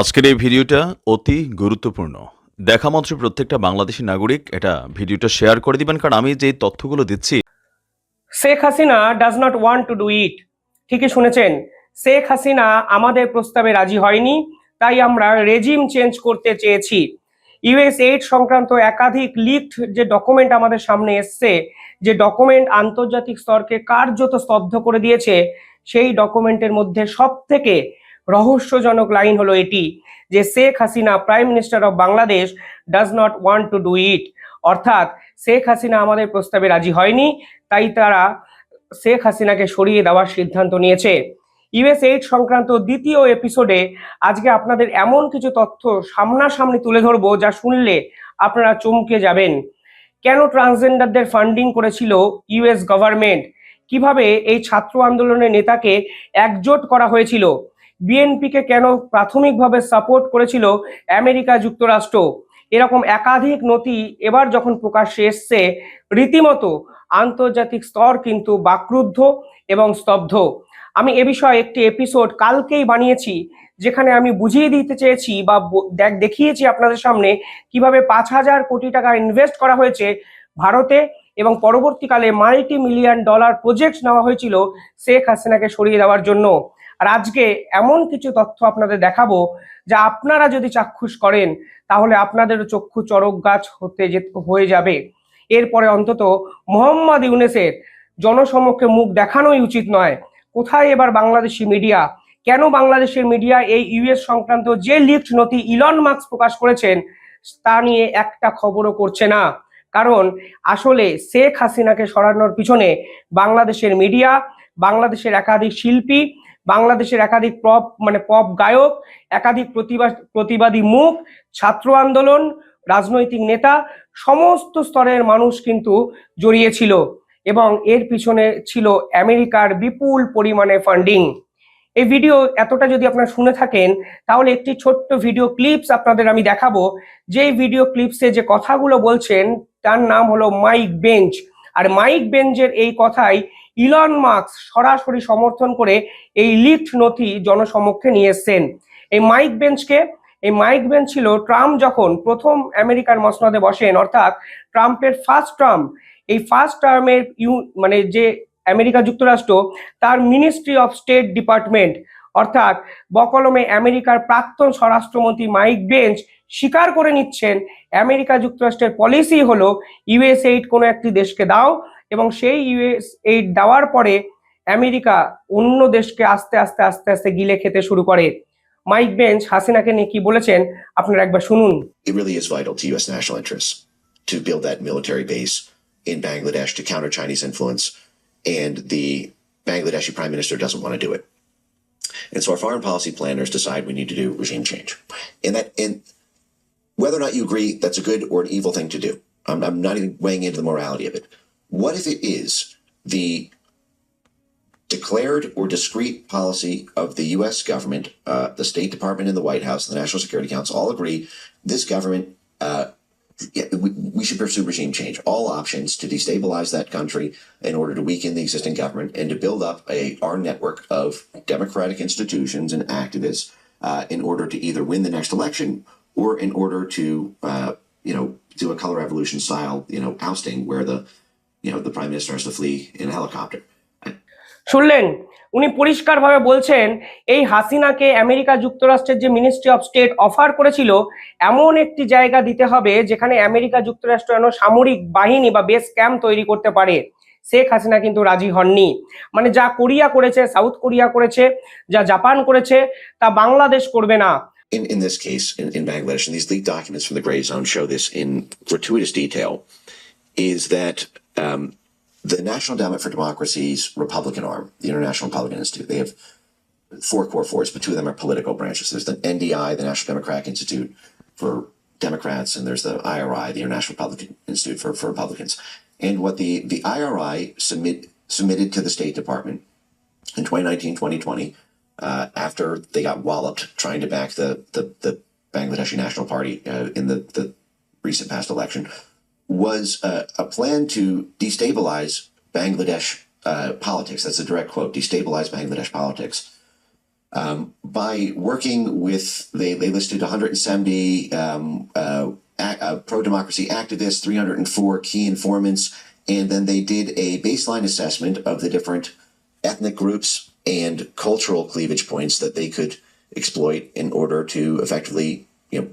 আজকের এই ভিডিওটা অতি গুরুত্বপূর্ণ। দেখা মাত্র প্রত্যেকটা বাংলাদেশি নাগরিক এটা ভিডিওটা শেয়ার করে দিবেন, কারণ আমি যে তথ্যগুলো দিচ্ছি Sheikh Hasina does not want to do it ঠিকই শুনেছেন। শেখ হাসিনা আমাদের প্রস্তাবে রাজি হয়নি, তাই আমরা রেজিম চেঞ্জ করতে চেয়েছি। ইউএস এইড সংক্রান্ত একাধিক লিকড যে ডকুমেন্ট আমাদের সামনে এসছে, যে ডকুমেন্ট আন্তর্জাতিক স্তরকে কার্যত স্তব্ধ করে দিয়েছে, সেই ডকুমেন্টের মধ্যে সব থেকে রহস্যজনক লাইন হলো এটি যে Sheikh Hasina prime minister of Bangladesh does not want to do it অর্থাৎ শেখ হাসিনা আমাদের প্রস্তাবে রাজি হয়নি, তাই তারা শেখ হাসিনাকে সরিয়ে দেওয়ার সিদ্ধান্ত নিয়েছে। ইউএস এইড সংক্রান্ত দ্বিতীয় এপিসোডে আজকে আপনাদের এমন কিছু তথ্য সামনাসামনি তুলে ধরবো যা শুনলে আপনারা চমকে যাবেন। কেন ট্রান্সজেন্ডারদের ফান্ডিং করেছিল ইউএস গভর্নমেন্ট কীভাবে এই ছাত্র আন্দোলনের নেতাকে একজোট করা হয়েছিল? বিএনপিকে কেন প্রাথমিকভাবে সাপোর্ট করেছিল আমেরিকা যুক্তরাষ্ট্র? এরকম একাধিক নথি এবার যখন প্রকাশ্যে এসছে, রীতিমতো আন্তর্জাতিক স্তর কিন্তু বাক্রুদ্ধ এবং স্তব্ধ। আমি এ বিষয়ে একটি এপিসোড কালকেই বানিয়েছি, যেখানে আমি বুঝিয়ে দিতে চেয়েছি বা দেখ, দেখিয়েছি আপনাদের সামনে কীভাবে পাঁচ হাজার কোটি টাকা ইনভেস্ট করা হয়েছে ভারতে এবং পরবর্তীকালে মাল্টি মিলিয়ন ডলার প্রজেক্ট নেওয়া হয়েছিল শেখ হাসিনাকে সরিয়ে দেওয়ার জন্য। আর আজকে এমন কিছু তথ্য আপনাদের দেখাবো যা আপনারা যদি চাক্ষুষ করেন, তাহলে আপনাদের চক্ষু চরক গাছ হতে হয়ে যাবে। এরপরে অন্তত মোহাম্মদ ইউনেসের জনসমক্ষে মুখ দেখানোই উচিত নয়, কোথায় এবার বাংলাদেশি মিডিয়া, কেন বাংলাদেশের মিডিয়া এই ইউএস সংক্রান্ত যে লিস্ট নথি ইলন মার্কস প্রকাশ করেছেন, তা নিয়ে একটা খবরও করছে না। কারণ আসলে শেখ হাসিনাকে সরানোর পিছনে বাংলাদেশের মিডিয়া, বাংলাদেশের একাধিক শিল্পী বাংলাদেশের একাধিক পপ মানে পপ গায়ক, একাধিক প্রতিবাদ মুখ, ছাত্র আন্দোলন, রাজনৈতিক নেতা, সমস্ত স্তরের মানুষ কিন্তু জড়িয়েছিল এবং এর পিছনে ছিল আমেরিকার বিপুল পরিমাণে ফান্ডিং এই ভিডিও এতটা যদি আপনারা শুনে থাকেন, তাহলে একটি ছোট্ট ভিডিও ক্লিপস আপনাদের আমি দেখাবো। যেই ভিডিও ক্লিপসে যে কথাগুলো বলছেন, তার নাম হলো মাইক বেঞ্চ আর মাইক বেঞ্চের এই কথাই ইলন মার্কস সরাসরি সমর্থন করে এই লিফট নথি জনসমক্ষে নিয়ে এসছেন। এই মাইক বেঞ্চকে এই মাইক বেঞ্চ ছিল ট্রাম্প যখন প্রথম আমেরিকার মসনদে বসেন, অর্থাৎ ট্রাম্পের ফার্স্ট টার্ম এই ফার্স্ট টার্মের ইউ মানে যে আমেরিকা যুক্তরাষ্ট্র, তার মিনিস্ট্রি অফ স্টেট ডিপার্টমেন্ট অর্থাৎ বকলমে আমেরিকার প্রাক্তন স্বরাষ্ট্রমন্ত্রী মাইক বেঞ্চ স্বীকার করে নিচ্ছেন, আমেরিকা যুক্তরাষ্ট্রের পলিসি হলো ইউএস এইড কোনো একটি দেশকে দাও এবং সেই ইউএস এইড দেওয়ার পরে আমেরিকা অন্য দেশকে আস্তে আস্তে আস্তে আস্তে গিলে খেতে শুরু করে মাইক বেঞ্চ হাসিনাকে নিয়ে কি বলেছেন আপনারা একবার শুনুন it really is vital to U.S. national interests to build that military base in Bangladesh to counter Chinese influence, and the Bangladeshi prime minister doesn't want to do it. And so our foreign policy planners decide we need to do regime change, and that and whether or not you agree that's a good or an evil thing to do, I'm, I'm not even weighing into the morality of it. What if it is the declared or discrete policy of the U.S. government, uh, the State Department and the White House, the National Security Council all agree this government, uh, we, we should pursue regime change, all options to destabilize that country in order to weaken the existing government and to build up a our network of democratic institutions and activists uh, in order to either win the next election or in order to, uh, you know, do a color revolution style, you know, ousting where the, you know, the prime minister has to flee in a helicopter. শুনলেন? উনি পরিষ্কারভাবে বলছেন এই হাসিনাকে America যুক্তরাষ্ট্রের যে ministry of state offer করেছিল এমন একটি জায়গা দিতে হবে যেখানে আমেরিকা যুক্তরাষ্ট্র যেন সামরিক বাহিনী বা বেস ক্যাম্প তৈরি করতে পারে। শেখ হাসিনা কিন্তু রাজি হননি। মানে যা কোরিয়া করেছে সাউথ কোরিয়া করেছে যা জাপান করেছে তা বাংলাদেশ করবে না। In, in this case, in, in Bangladesh, and these leaked documents from the Gray Zone show this in gratuitous detail, is that um, the National Endowment for Democracy's Republican arm, the International Republican Institute, they have four core fours, but two of them are political branches. There's the NDI, the National Democratic Institute for Democrats, and there's the IRI, the International Republican Institute for, for Republicans. And what the, the IRI submit, submitted to the State Department in 2019, 2020, uh, after they got walloped trying to back the the, the Bangladeshi National Party uh, in the, the recent past election, was uh, a plan to destabilize Bangladesh uh, politics. That's a direct quote: destabilize Bangladesh politics. um, by working with, they, they listed 170 um, uh, uh, pro democracy activists, 304 key informants, and then they did a baseline assessment of the different ethnic groups and cultural cleavage points that they could exploit in order to effectively, you know,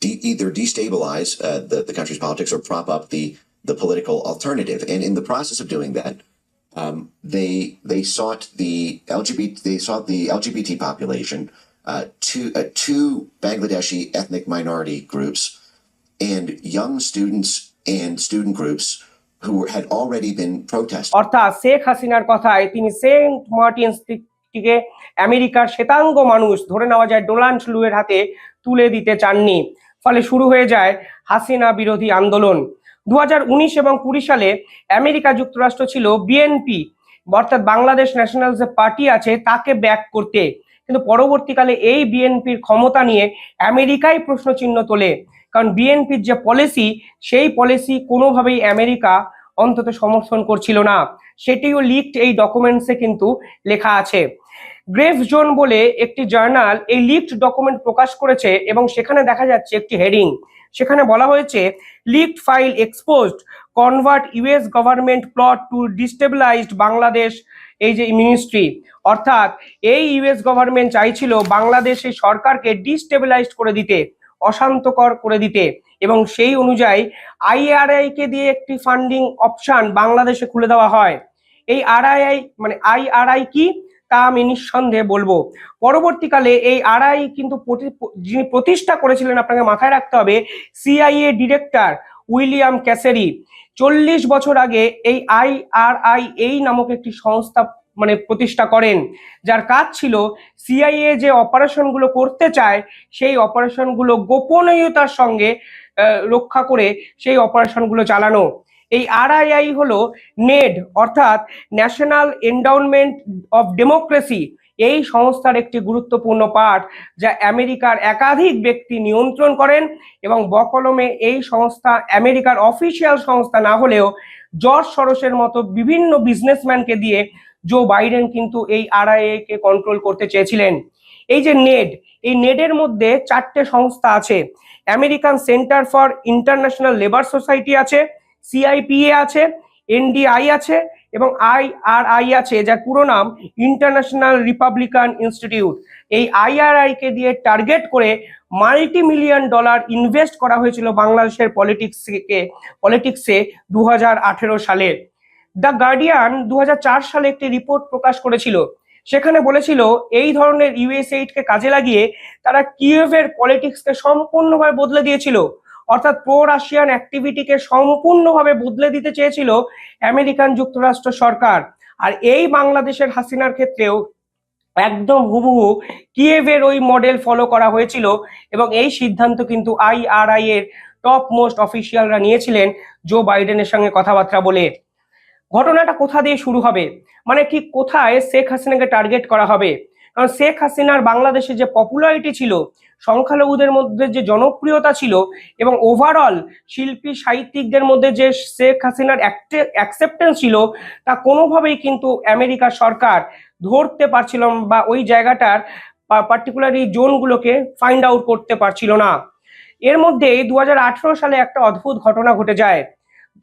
de- either destabilize uh, the, the country's politics or prop up the the political alternative. And in the process of doing that, um, they they sought the LGBT they sought the LGBT population, uh, two uh, two Bangladeshi ethnic minority groups, and young students and student groups who had already been protesting. অর্থাৎ শেখ হাসিনার কথায় তিনি Saint Martin's থেকে আমেরিকার শ্বেতাঙ্গ মানুষ, ধরে নেওয়া যায় ডোনাল্ড লুয়ের হাতে তুলে দিতে চাননি। ফলে শুরু হয়ে যায় হাসিনা বিরোধী আন্দোলন। দু এবং কুড়ি সালে আমেরিকা যুক্তরাষ্ট্র ছিল বিএনপি, অর্থাৎ বাংলাদেশ ন্যাশনাল যে পার্টি আছে তাকে ব্যাক করতে। কিন্তু পরবর্তীকালে এই বিএনপির ক্ষমতা নিয়ে আমেরিকাই প্রশ্নচিহ্ন তোলে। কারণ বিএনপির যে পলিসি, সেই পলিসি কোনোভাবেই আমেরিকা অন্তত সমর্থন করছিল না। সেটিও লিকড এই ডকুমেন্টসে কিন্তু লেখা আছে। গ্রেভ জোন বলে একটি জার্নাল এই লিকড ডকুমেন্ট প্রকাশ করেছে এবং সেখানে দেখা যাচ্ছে একটি হেডিং সেখানে বলা হয়েছে leaked file exposed convert US government plot to destabilized Bangladesh এই যে মিনিস্ট্রি অর্থাৎ, এই ইউএস গভর্নমেন্ট চাইছিল বাংলাদেশে সরকারকে ডিস্টেবিলাইজড করে দিতে, অশান্তকর করে দিতে এবং সেই অনুযায়ী আইআরআই কে দিয়ে একটি ফান্ডিং অপশন বাংলাদেশে খুলে দেওয়া হয়। এই আরআইআই মানে আইআরআই কি? তা আমি নিঃসন্দেহে বলব। পরবর্তীকালে এই আরআই কিন্তু যিনি প্রতিষ্ঠা করেছিলেন আপনাকে মাথায় রাখতে হবে সিআইএ ডিরেক্টর উইলিয়াম ক্যাসেরি। চল্লিশ বছর আগে এই আইআরআই এই নামক একটি সংস্থা মানে প্রতিষ্ঠা করেন, যার কাজ ছিল সিআইএ যে অপারেশনগুলো করতে চায়, সেই অপারেশনগুলো গোপনীয়তার সঙ্গে রক্ষা করে সেই অপারেশনগুলো চালানো। এই আরআইআই হলো নেড অর্থাৎ ন্যাশনাল এন্ডাউনমেন্ট অফ ডেমোক্রেসি এই সংস্থার একটি গুরুত্বপূর্ণ পার্ট যা আমেরিকার একাধিক ব্যক্তি নিয়ন্ত্রণ করেন এবং বকলমে এই সংস্থা আমেরিকার অফিসিয়াল সংস্থা না হলেও জর্জ সরোসের মতো বিভিন্ন বিজনেসম্যানকে দিয়ে জো বাইডেন কিন্তু এই আরআইএ কে কন্ট্রোল করতে চেয়েছিলেন। এই যে নেড এই নেডের মধ্যে চারটে সংস্থা আছে। American centre for international labour society আছে সিআইপিএ আছে এনডিআই আছে এবং আইআরআই আছে, যার পুরো নাম ইন্টারন্যাশনাল রিপাবলিকান ইনস্টিটিউট এই আইআরআই কে দিয়ে টার্গেট করে মাল্টি মিলিয়ন ডলার ইনভেস্ট করা হয়েছিল বাংলাদেশের পলিটিক্সকে পলিটিক্সে দু হাজার আঠেরো সালে। দ্য গার্ডিয়ান দু হাজার চার সালে একটি রিপোর্ট প্রকাশ করেছিল। সেখানে বলেছিল, এই ধরনের ইউএসএইডকে কাজে লাগিয়ে তারা কিয়েভের পলিটিক্সকে সম্পূর্ণভাবে বদলে দিয়েছিল। অর্থাৎ প্রো রাশিয়ান অ্যাক্টিভিটিকে সম্পূর্ণভাবে বদলে দিতে চেয়েছিল আমেরিকান যুক্তরাষ্ট্র সরকার। আর এই বাংলাদেশের হাসিনার ক্ষেত্রেও একদম হুবহু কিয়েভের ওই মডেল ফলো করা হয়েছিল এবং এই সিদ্ধান্ত কিন্তু আইআরআই এর টপ মোস্ট অফিসিয়ালরা নিয়েছিলেন জো বাইডেনের সঙ্গে কথাবার্তা বলে। ঘটনাটা কোথা দিয়ে শুরু হবে? মানে ঠিক কোথায় শেখ হাসিনাকে টার্গেট করা হবে? কারণ শেখ হাসিনার বাংলাদেশে যে পপুলারিটি ছিল সংখ্যালঘুদের মধ্যে যে জনপ্রিয়তা ছিল এবং ওভারঅল শিল্পী সাহিত্যিকদের মধ্যে যে শেখ হাসিনার অ্যাকসেপ্টেন্স ছিল, তা কোনোভাবেই কিন্তু আমেরিকার সরকার ধরতে পারছিল বা ওই জায়গাটার পার্টিকুলার এই জোনগুলোকে ফাইন্ড আউট করতে পারছিল না। এর মধ্যে দু হাজার আঠারো সালে একটা অদ্ভুত ঘটনা ঘটে যায়।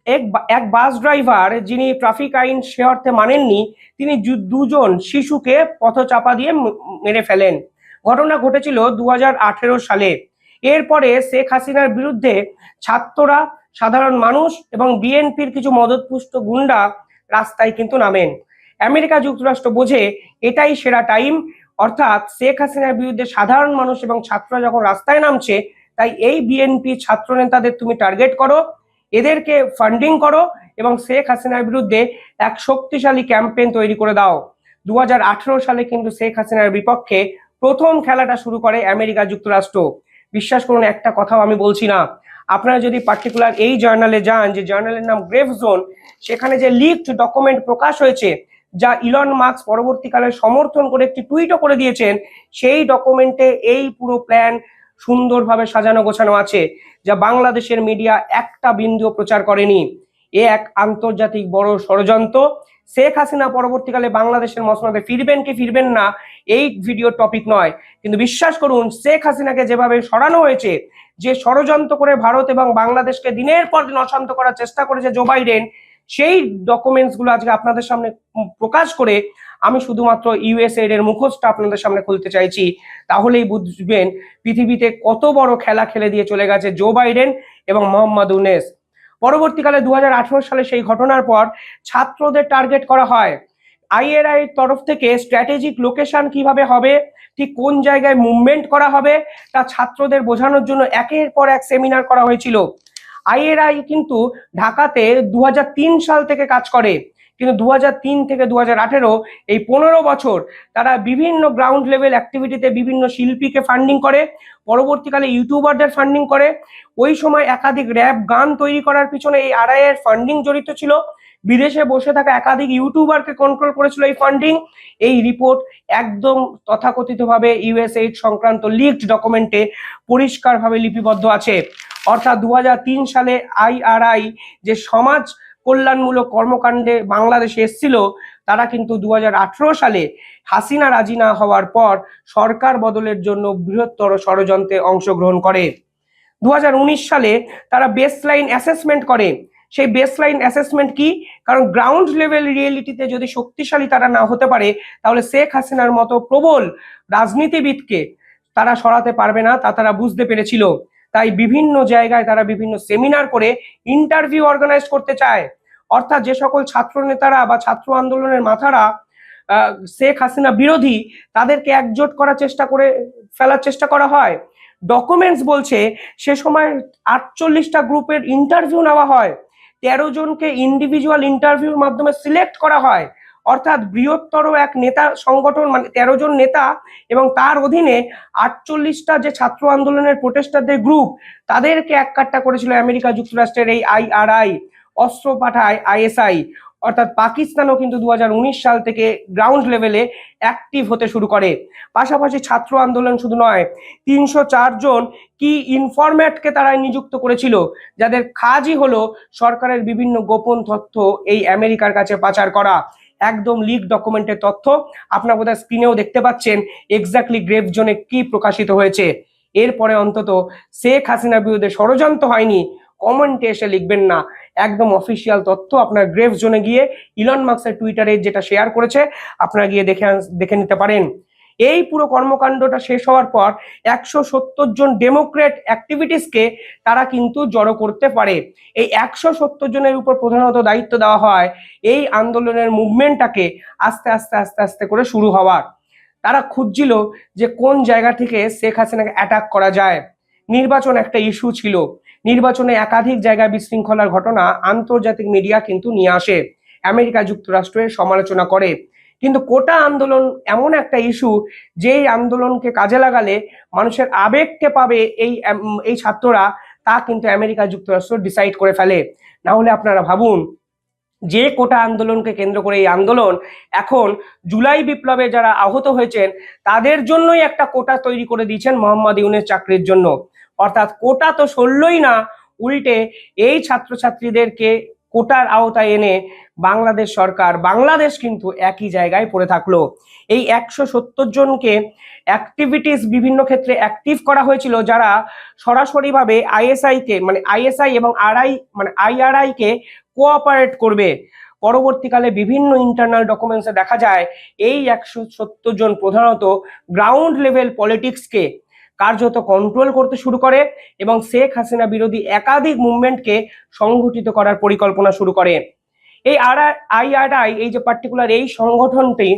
এক এক বাস ড্রাইভার যিনি ট্রাফিক আইন সে অর্থে মানেননি, তিনি দুজন শিশুকে পথচাপা দিয়ে মেরে ফেলেন। ঘটনা ঘটেছিল দু হাজার আঠেরো সালে। এরপরে শেখ হাসিনার বিরুদ্ধে ছাত্ররা, সাধারণ মানুষ এবং বিএনপির কিছু মদতপুষ্ট গুন্ডা রাস্তায় কিন্তু নামেন। আমেরিকা যুক্তরাষ্ট্র বোঝে এটাই সেরা টাইম, অর্থাৎ শেখ হাসিনার বিরুদ্ধে সাধারণ মানুষ এবং ছাত্ররা যখন রাস্তায় নামছে, তাই এই বিএনপি ছাত্র নেতাদের তুমি টার্গেট করো, এদেরকে ফান্ডিং করো এবং শেখ হাসিনার বিরুদ্ধে এক শক্তিশালী ক্যাম্পেইন তৈরি করে দাও। দু হাজার আঠেরো সালে কিন্তু শেখ হাসিনার বিপক্ষে প্রথম খেলাটা শুরু করে আমেরিকা যুক্তরাষ্ট্র। বিশ্বাস করুন, একটা কথাও আমি বলছি না। আপনারা যদি পার্টিকুলার এই জার্নালে যান, যে জার্নালের নাম গ্রেভ জোন সেখানে যে লিকড ডকুমেন্ট প্রকাশ হয়েছে, যা ইলন মার্কস পরবর্তীকালে সমর্থন করে একটি টুইটও করে দিয়েছেন, সেই ডকুমেন্টে এই পুরো প্ল্যান সুন্দরভাবে সাজানো গোছানো আছে, যা বাংলাদেশের মিডিয়া একটা বিন্দুও প্রচার করেনি। এ এক আন্তর্জাতিক বড় ষড়যন্ত্র। শেখ হাসিনা পরবর্তীকালে বাংলাদেশের মসনদে ফিরবেন কি ফিরবেন না এই ভিডিওর টপিক নয়। কিন্তু বিশ্বাস করুন, শেখ হাসিনাকে যেভাবে সরানো হয়েছে, যে ষড়যন্ত্র করে ভারত এবং বাংলাদেশকে দিনের পর দিন অশান্ত করার চেষ্টা করেছে জো বাইডেন সেই ডকুমেন্টসগুলো আজকে আপনাদের সামনে প্রকাশ করে আমি শুধুমাত্র ইউএসএড এর মুখোশটা আপনাদের সামনে খুলতে চাইছি। তাহলেই বুঝবেন পৃথিবীতে কত বড় খেলা খেলে দিয়ে চলে গেছে জো বাইডেন এবং মোহাম্মদ উনেস পরবর্তীকালে দু হাজার আঠারো সালে সেই ঘটনার পর ছাত্রদের টার্গেট করা হয়। আইএরআই তরফ থেকে স্ট্র্যাটেজিক লোকেশন কীভাবে হবে, ঠিক কোন জায়গায় মুভমেন্ট করা হবে, তা ছাত্রদের বোঝানোর জন্য একের পর এক সেমিনার করা হয়েছিল। আইএরআই কিন্তু ঢাকাতে দু হাজার তিন সাল থেকে কাজ করে, কিন্তু দু হাজার তিন থেকে দু হাজার আঠেরো এই পনেরো বছর তারা বিভিন্ন গ্রাউন্ড লেভেল অ্যাক্টিভিটিতে বিভিন্ন শিল্পীকে ফান্ডিং করে, পরবর্তীকালে ইউটিউবারদের ফান্ডিং করে। ওই সময় একাধিক র্যাপ গান তৈরি করার পিছনে এই আরআই এর ফান্ডিং জড়িত ছিল। বিদেশে বসে থাকা একাধিক ইউটিউবারকে কন্ট্রোল করেছিল এই ফান্ডিং এই রিপোর্ট একদম তথাকথিতভাবে ইউএসএইড সংক্রান্ত লিকড ডকুমেন্টে পরিষ্কারভাবে লিপিবদ্ধ আছে। অর্থাৎ দু হাজার তিন সালে আইআরআই যে সমাজ কল্যাণমূলক কর্মকাণ্ডে বাংলাদেশে এসেছিল, তারা কিন্তু দু হাজার আঠারো সালে হাসিনা রাজি না হওয়ার পর সরকার বদলের জন্য বৃহত্তর ষড়যন্ত্রে অংশগ্রহণ করে। দু হাজার উনিশ সালে তারা বেসলাইন অ্যাসেসমেন্ট করে। সেই বেসলাইন অ্যাসেসমেন্ট কি? কারণ গ্রাউন্ড লেভেল রিয়েলিটিতে যদি শক্তিশালী তারা না হতে পারে, তাহলে শেখ হাসিনার মতো প্রবল রাজনীতিবিদকে তারা সরাতে পারবে না, তা তারা বুঝতে পেরেছিল। তাই বিভিন্ন জায়গায় তারা বিভিন্ন সেমিনার করে ইন্টারভিউ অর্গানাইজ করতে চায়। অর্থাৎ যে সকল ছাত্র নেতারা বা ছাত্র আন্দোলনের মাথারা শেখ হাসিনা বিরোধী, তাদেরকে একজোট করার চেষ্টা করে ফেলার চেষ্টা করা হয়। ডকুমেন্টস বলছে, সে সময় আটচল্লিশটা গ্রুপের ইন্টারভিউ নেওয়া হয়। তেরো জনকে ইন্ডিভিজুয়াল ইন্টারভিউর মাধ্যমে সিলেক্ট করা হয়। অর্থাৎ বৃহত্তর এক নেতা সংগঠন মানে তেরো জন নেতা এবং তার অধীনে আটচল্লিশটা যে ছাত্র আন্দোলনের প্রোটেস্টারদের গ্রুপ তাদেরকে এক কাট্টা করেছিল আমেরিকা যুক্তরাষ্ট্রের এই আইআরআই অস্ত্র পাঠায় আইএসআই অর্থাৎ পাকিস্তানও কিন্তু দু হাজার উনিশ সাল থেকে গ্রাউন্ড লেভেলে অ্যাক্টিভ হতে শুরু করে। পাশাপাশি ছাত্র আন্দোলন শুধু নয়, তিনশো জন কি ইনফরম্যাটকে তারা নিযুক্ত করেছিল, যাদের কাজই হলো সরকারের বিভিন্ন গোপন তথ্য এই আমেরিকার কাছে পাচার করা। একদম লিক ডকুমেন্টের তথ্য আপনার বোধহয় স্ক্রিনেও দেখতে পাচ্ছেন এক্স্যাক্টলি গ্রেভ জোনে কি প্রকাশিত হয়েছে। এরপরে অন্তত শেখ হাসিনার বিরুদ্ধে ষড়যন্ত্র হয়নি কমেন্টে এসে লিখবেন না। একদম অফিসিয়াল তথ্য আপনার গ্রেভ জোনে গিয়ে ইলন মার্কসের টুইটারে যেটা শেয়ার করেছে, আপনারা গিয়ে দেখে দেখে নিতে পারেন। এই পুরো কর্মকাণ্ডটা শেষ হওয়ার পর একশো সত্তর জন ডেমোক্রেট অ্যাক্টিভিটিসকে তারা কিন্তু জড়ো করতে পারে। এই একশো সত্তর জনের উপর প্রধানত দায়িত্ব দেওয়া হয় এই আন্দোলনের মুভমেন্টটাকে আস্তে আস্তে আস্তে আস্তে করে শুরু হওয়ার। তারা খুঁজছিল যে কোন জায়গা থেকে শেখ হাসিনাকে অ্যাটাক করা যায়। নির্বাচন একটা ইস্যু ছিল। নির্বাচনে একাধিক জায়গায় বিশৃঙ্খলার ঘটনা আন্তর্জাতিক মিডিয়া কিন্তু নিয়ে আসে। আমেরিকা যুক্তরাষ্ট্রের সমালোচনা করে। কিন্তু কোটা আন্দোলন এমন একটা ইস্যু, যেই আন্দোলনকে কাজে লাগালে মানুষের আবেগকে পাবে এই এই ছাত্ররা, তা কিন্তু আমেরিকা যুক্তরাষ্ট্র ডিসাইড করে ফেলে। না হলে আপনারা ভাবুন, যে কোটা আন্দোলনকে কেন্দ্র করে এই আন্দোলন এখন জুলাই বিপ্লবে যারা আহত হয়েছেন, তাদের জন্যই একটা কোটা তৈরি করে দিয়েছেন মোহাম্মদ ইউনের চাকরির জন্য। অর্থাৎ কোটা তো সরলই না, উল্টে এই ছাত্রছাত্রীদেরকে কোটার আওতায় এনে বাংলাদেশ সরকার, বাংলাদেশ কিন্তু একই জায়গায় পড়ে থাকল। এই একশো সত্তর জনকে অ্যাক্টিভিটিস বিভিন্ন ক্ষেত্রে অ্যাক্টিভ করা হয়েছিল, যারা সরাসরিভাবে আইএসআই কে মানে আইএসআই এবং আরআই মানে আইআরআই কে কোঅপারেট করবে। পরবর্তীকালে বিভিন্ন ইন্টারনাল ডকুমেন্টসে দেখা যায়, এই একশো সত্তর জন প্রধানত গ্রাউন্ড লেভেল পলিটিক্সকে কার্যত কন্ট্রোল করতে শুরু করে এবং শেখ হাসিনা বিরোধী একাধিক মুভমেন্টকে সংগঠিত করার পরিকল্পনা শুরু করে। এই আর আইআরআই এই যে পার্টিকুলার এই সংগঠনটি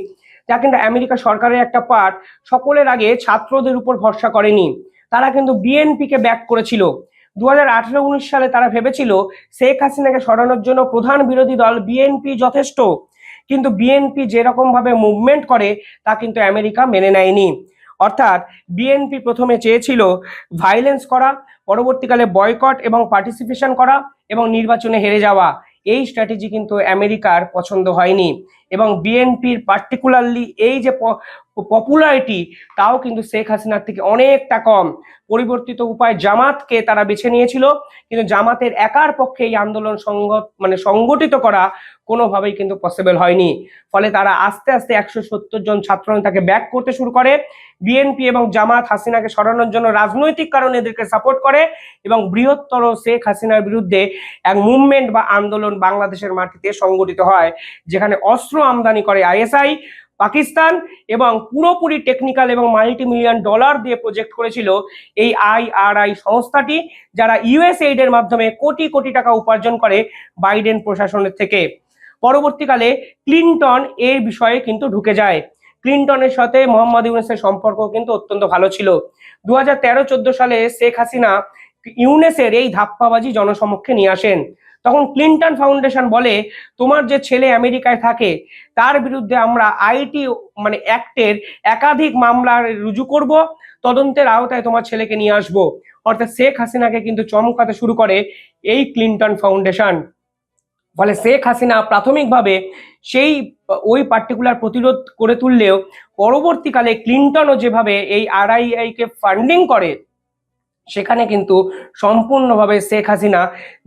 যা কিন্তু আমেরিকা সরকারের একটা পার্ট সকলের আগে ছাত্রদের উপর ভরসা করেনি। তারা কিন্তু বিএনপিকে ব্যাক করেছিল। দু হাজার সালে তারা ভেবেছিল শেখ হাসিনাকে সরানোর জন্য প্রধান বিরোধী দল বিএনপি যথেষ্ট। কিন্তু বিএনপি যেরকম ভাবে মুভমেন্ট করে, তা কিন্তু আমেরিকা মেনে নেয়নি। অর্থাৎ বিএনপি প্রথমে চেয়েছিল ভাইলেন্স করা, পরবর্তীকালে বয়কট এবং পার্টিসিপেশন করা এবং নির্বাচনে হেরে যাওয়া। এই স্ট্র্যাটেজি কিন্তু আমেরিকার পছন্দ হয়নি। এবং বিএনপির পার্টিকুলারলি এই যে পপুলারিটি তাও কিন্তু শেখ হাসিনার থেকে অনেকটা কম। পরিবর্তিত উপায় জামাতকে তারা বেছে নিয়েছিল, কিন্তু জামাতের একার পক্ষে এই আন্দোলন সংগত মানে সংগঠিত করা কোনোভাবেই কিন্তু পসিবল হয়নি। ফলে তারা আস্তে আস্তে একশো সত্তর জন ছাত্র তাকে ব্যাক করতে শুরু করে। বিএনপি এবং জামাত হাসিনাকে সরানোর জন্য রাজনৈতিক কারণে এদেরকে সাপোর্ট করে এবং বৃহত্তর শেখ হাসিনার বিরুদ্ধে এক মুভমেন্ট বা আন্দোলন বাংলাদেশের মাটিতে সংগঠিত হয়, যেখানে অস্ত্র আমদানি করে আইএসআই, পাকিস্তান এবং পুরোপুরি টেকনিক্যাল এবং মাল্টি মিলিয়ন ডলার দিয়ে প্রজেক্ট করেছিল এই আইআরআই সংস্থাটি, যারা ইউএসএইড এর মাধ্যমে কোটি কোটি টাকা উপার্জন করে বাইডেন প্রশাসনের থেকে। পরবর্তীকালে ক্লিনটন এই বিষয়ে কিন্তু ঢুকে যায়। ক্লিনটনের সাথে মোহাম্মদ ইউনেসের সম্পর্ক কিন্তু অত্যন্ত ভালো ছিল। দু হাজার তেরো চোদ্দ সালে শেখ হাসিনা ইউনেসের এই ধাপ্পাবাজি জনসমক্ষে নিয়ে আসেন। তখন ক্লিনটন ফাউন্ডেশন বলে, তোমার যে ছেলে আমেরিকায় থাকে, তার বিরুদ্ধে আমরা আইটি মানে অ্যাক্টের একাধিক মামলা রুজু করব, তদন্তের আওতায় তোমার ছেলেকে নিয়ে আসব। অর্থাৎ শেখ হাসিনাকে কিন্তু চমকাতে শুরু করে এই ক্লিনটন ফাউন্ডেশন। ফলে শেখ হাসিনা প্রাথমিকভাবে সেই, ওই পার্টিকুলার প্রতিরোধ করে তুললেও পরবর্তীকালে ক্লিনটনও যেভাবে এই আরআইআই কে ফান্ডিং করে সেখানে কিন্তু সম্পূর্ণভাবে শেখ হাসিনা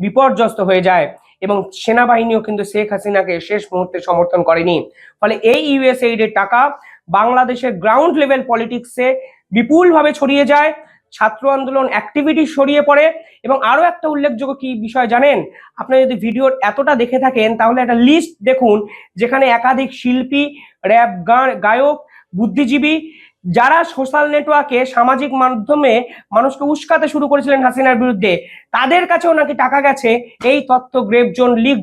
বিপর্যস্ত হয়ে যায় এবং সেনাবাহিনীও কিন্তু শেখ হাসিনাকে শেষ মুহূর্তে সমর্থন করেনি। ফলে এই ইউএসএইড এর টাকা বাংলাদেশের গ্রাউন্ড লেভেল পলিটিক্সে বিপুলভাবে ছড়িয়ে যায়, ছাত্র আন্দোলন অ্যাক্টিভিটি ছড়িয়ে পড়ে এবং আরও একটা উল্লেখযোগ্য কি বিষয় জানেন? আপনি যদি ভিডিওর এতটা দেখে থাকেন তাহলে একটা লিস্ট দেখুন যেখানে একাধিক শিল্পী র্যাপ গায়ক, বুদ্ধিজীবী যারা সোশ্যাল নেটওয়ার্কে সামাজিক মাধ্যমে মানুষকে উস্কাতে শুরু করেছিলেন হাসিনার বিরুদ্ধে, তাদের কাছেও নাকি টাকা গেছে। এই তথ্য গ্রেপ জোন লিক